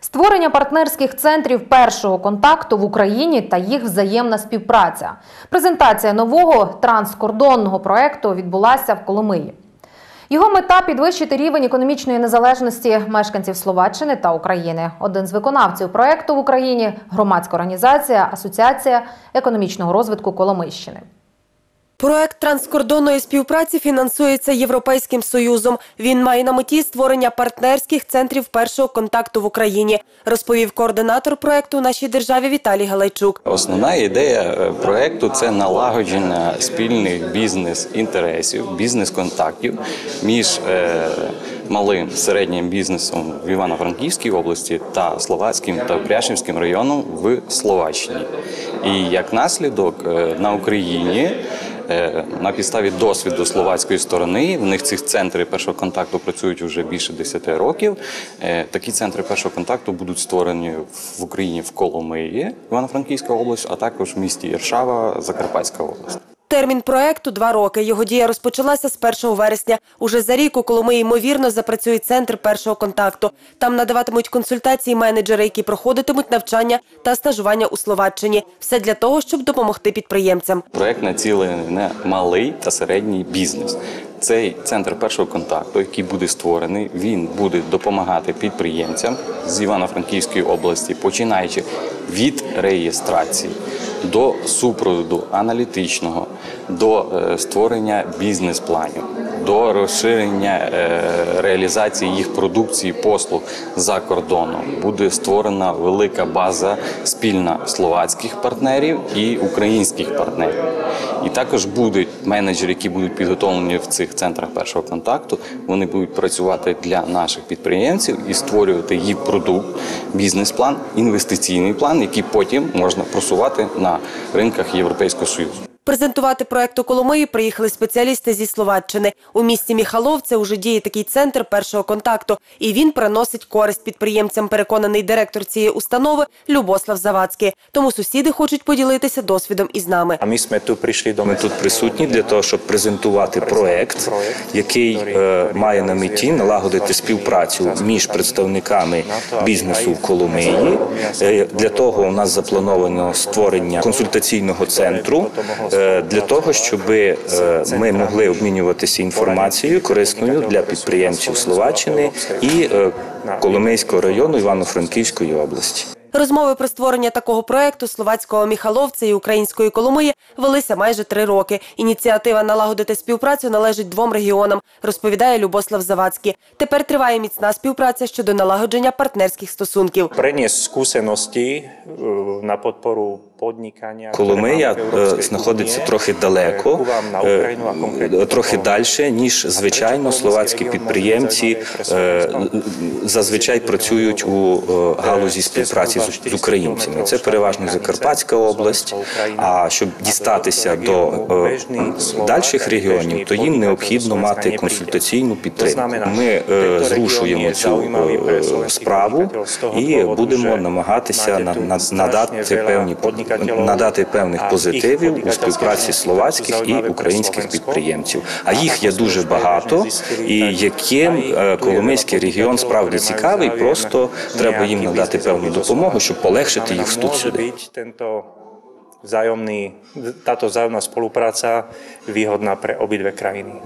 Створення партнерських центрів першого контакту в Україні та їх взаємна співпраця. Презентація нового транскордонного проекту відбулася в Коломиї. Його мета підвищити рівень економічної незалежності мешканців Словаччини та України. Один з виконавців проекту в Україні громадська організація Асоціація економічного розвитку Коломийщини. Проект транскордонної співпраці фінансується Європейським Союзом. Він має на меті створення партнерських центрів першого контакту в Україні, розповів координатор проекту нашій державі Віталій Галайчук. Основна ідея е, проекту це налагодження спільних бізнес-інтересів, бізнес-контактів між е, малим середнім бізнесом в Івано-Франківській області та Словацьким та Пряшівським районом в Словаччині. І як наслідок е, на Україні. Е, На підставі досвіду словацької сторони в них ці центри першого контакту працюють вже більше 10 років. Е, Такі центри першого контакту будуть створені в Україні в Коломиї, Івано-Франківська область, а також в місті Іршава, Закарпатська область. Термін проекту два роки. Його дія розпочалася з 1 вересня. Уже за рік у Коломиї, ймовірно, запрацює центр першого контакту. Там надаватимуть консультації менеджери, які проходитимуть навчання та стажування у Словаччині. Все для того, щоб допомогти підприємцям. Проект націлений на малий та середній бізнес. Цей центр першого контакту, який буде створений, він буде допомагати підприємцям з Івано-Франківської області, починаючи від реєстрації до супроводу аналітичного, до е, створення бізнес-планів, до розширення е, реалізації їх продукції, послуг за кордоном. Буде створена велика база спільна словацьких партнерів і українських партнерів. І також будуть менеджери, які будуть підготовлені в цих центрах першого контакту. Вони будуть працювати для наших підприємців і створювати їх продукт, бізнес-план, інвестиційний план, який потім можна просувати на ринках Європейського союзу. Презентувати проект у Коломиї приїхали спеціалісти зі Словаччини. У місті Міхаловце уже діє такий центр першого контакту, і він приносить користь підприємцям. Переконаний директор цієї установи Любослав Завадський. Тому сусіди хочуть поділитися досвідом із нами. А ми сме тут прийшли до Ми тут присутні для того, щоб презентувати проект, який е, має на меті налагодити співпрацю між представниками бізнесу в Коломиї. Е, Для того у нас заплановано створення консультаційного центру для того, щоб е, ми могли обмінюватися інформацією корисною для підприємців Словаччини і е, Коломийського району Івано-Франківської області. Розмови про створення такого проекту словацького Міхаловця і української Коломиї велися майже три роки. Ініціатива налагодити співпрацю належить двом регіонам, розповідає Любослав Завадський. Тепер триває міцна співпраця щодо налагодження партнерських стосунків. na podporu podnikania. ktoré Коломия е, знаходиться трохи e, далеко, е, трохи далі, ніж звичайно словацькі підприємці е, зазвичай працюють у е, галузі співпраці з- українцями. Це переважно Закарпатська область. А щоб дістатися до е, дальших регіонів, то їм необхідно мати консультаційну підтримку. Ми е, зрушуємо цю е, справу і будемо намагатися на- на- надати певні надати певних позитивів у співпраці словацьких і українських підприємців. А їх є дуже багато, і яким е, Коломийський регіон справді цікавий. Просто треба їм надати певну допомогу, щоб полегшити їх вступ сюди. vzájomný, táto vzájomná spolupráca výhodná pre obidve krajiny.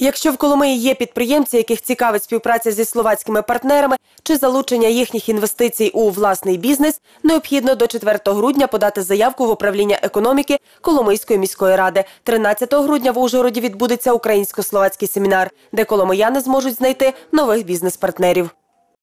Якщо в Коломиї є підприємці, яких цікавить співпраця зі словацькими партнерами чи залучення їхніх інвестицій у власний бізнес, необхідно до 4 грудня подати заявку в управління економіки Коломийської міської ради. 13 грудня в Ужгороді відбудеться українсько-словацький семінар, де коломияни зможуть знайти нових бізнес-партнерів.